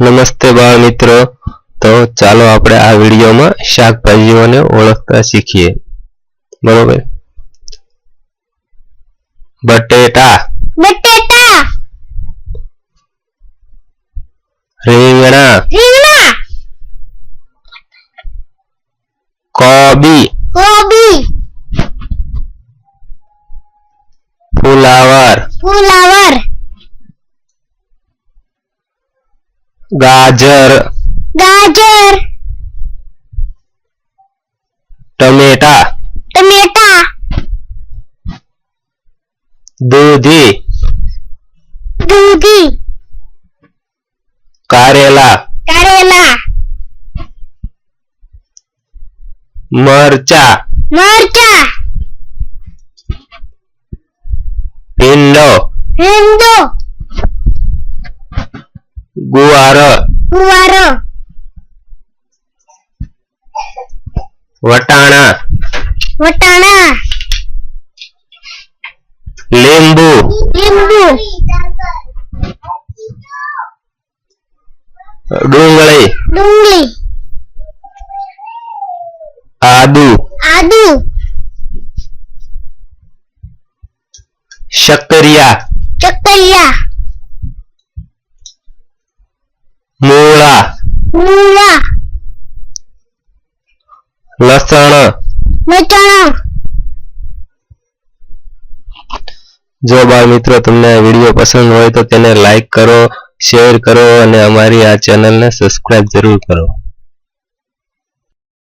નમસ્તે બાળ મિત્રો તો ચાલો આપણે આ વિડીયોમાં શાકભાજીઓને ઓળખતા શીખીએ બરોબર બટેટા બટેટા રીંગણા રીંગણા કોબી કોબી ફુલાવર ફુલાવર गाजर। गाजर। टमेटा। टमेटा। दूधी। दूधी। करेला। करेला। मरचा। मरचा। भिंडो। भिंडो। गुआर गुआर वटाणा। वटाणा। लींबू। लींबू। डूंगळी। डूंगळी। आदू। आदू। शक्करिया शक्करिया લસણ. લસણ જો બાળ મિત્રો તમને વીડિયો પસંદ હોય તો તેને લાઈક કરો શેર કરો અને અમારી આ ચેનલને સબસ્ક્રાઇબ જરૂર કરો.